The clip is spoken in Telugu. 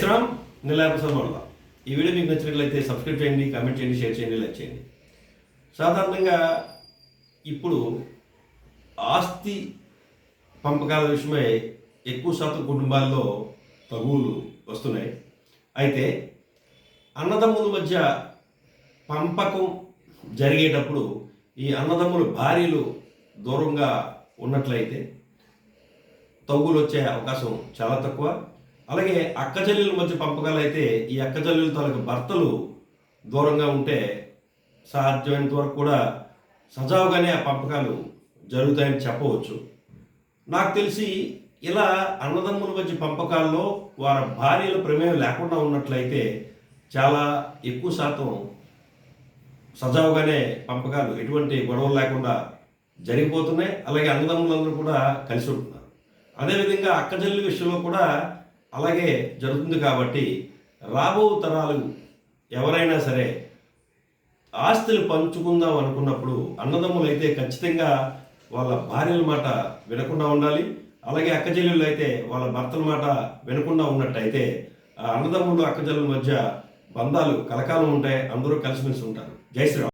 శ్రామ్ నిలాయప్రసాద్ వల్ల. ఈ వీడియో మీకు నచ్చినట్లయితే సబ్స్క్రైబ్ చేయండి కామెంట్ చేయండి షేర్ చేయండి లైక్ చేయండి. సాధారణంగా ఇప్పుడు ఆస్తి పంపకాల విషయమై ఎక్కువ శాతం కుటుంబాల్లో తగువులు వస్తున్నాయి. అయితే అన్నదమ్ముల మధ్య పంపకం జరిగేటప్పుడు ఈ అన్నదమ్ముల భార్యలు దూరంగా ఉన్నట్లయితే తగులు వచ్చే అవకాశం చాలా తక్కువ. అలాగే అక్క చెల్లెల మధ్య పంపకాలు అయితే ఈ అక్క చెల్లెల తాలూకు భర్తలు దూరంగా ఉంటే సాధ్యమైనంత వరకు కూడా సజావుగానే ఆ పంపకాలు జరుగుతాయని చెప్పవచ్చు. నాకు తెలిసి ఇలా అన్నదమ్ముల మధ్య పంపకాల్లో వారి భార్యల ప్రమేయం లేకుండా ఉన్నట్లయితే చాలా ఎక్కువ శాతం సజావుగానే పంపకాలు ఎటువంటి గొడవలు లేకుండా జరిగిపోతున్నాయి. అలాగే అన్నదమ్ములందరూ కూడా కలిసి ఉంటున్నారు. అదేవిధంగా అక్కజల్లి విషయంలో కూడా అలాగే జరుగుతుంది కాబట్టి రాబో తరాలు ఎవరైనా సరే ఆస్తులు పంచుకుందాం అనుకున్నప్పుడు అన్నదమ్ములు అయితే ఖచ్చితంగా వాళ్ళ భార్యల మాట వినకుండా ఉండాలి. అలాగే అక్కచెల్లెళ్ళు అయితే వాళ్ళ భర్తల మాట వినకుండా ఉన్నట్టయితే ఆ అన్నదమ్ములు అక్కచెల్లెల మధ్య బంధాలు కలకాలం ఉంటాయి. అందరూ కలిసిమెలిసి ఉంటారు. జై శ్రీరామ్.